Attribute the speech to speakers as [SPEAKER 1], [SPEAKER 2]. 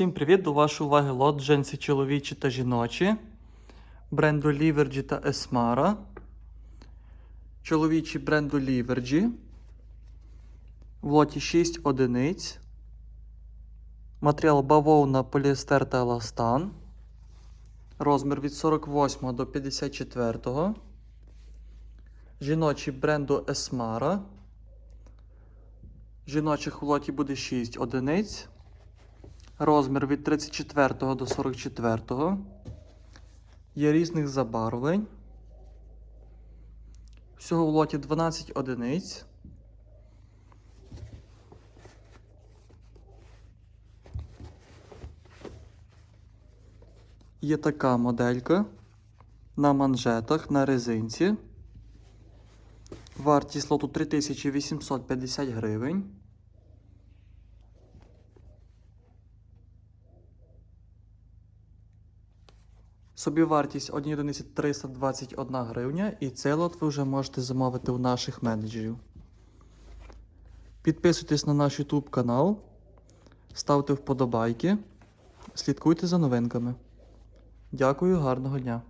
[SPEAKER 1] Всім привіт! До вашої уваги лот джинси чоловічі та жіночі. Бренду Ліверджі та Есмара. Чоловічі бренду Ліверджі. В лоті 6 одиниць. Матеріал бавовна, поліестер та еластан. Розмір від 48 до 54. Жіночі бренду Есмара. Жіночих в лоті буде 6 одиниць. Розмір від 34 до 44. Є різних забарвлень. Всього в лоті 12 одиниць. Є така моделька на манжетах на резинці. Вартість лоту 3850 гривень. Собівартість 1 одиниці 321 гривня, і цей лот ви вже можете замовити у наших менеджерів. Підписуйтесь на наш YouTube канал, ставте вподобайки, слідкуйте за новинками. Дякую, гарного дня!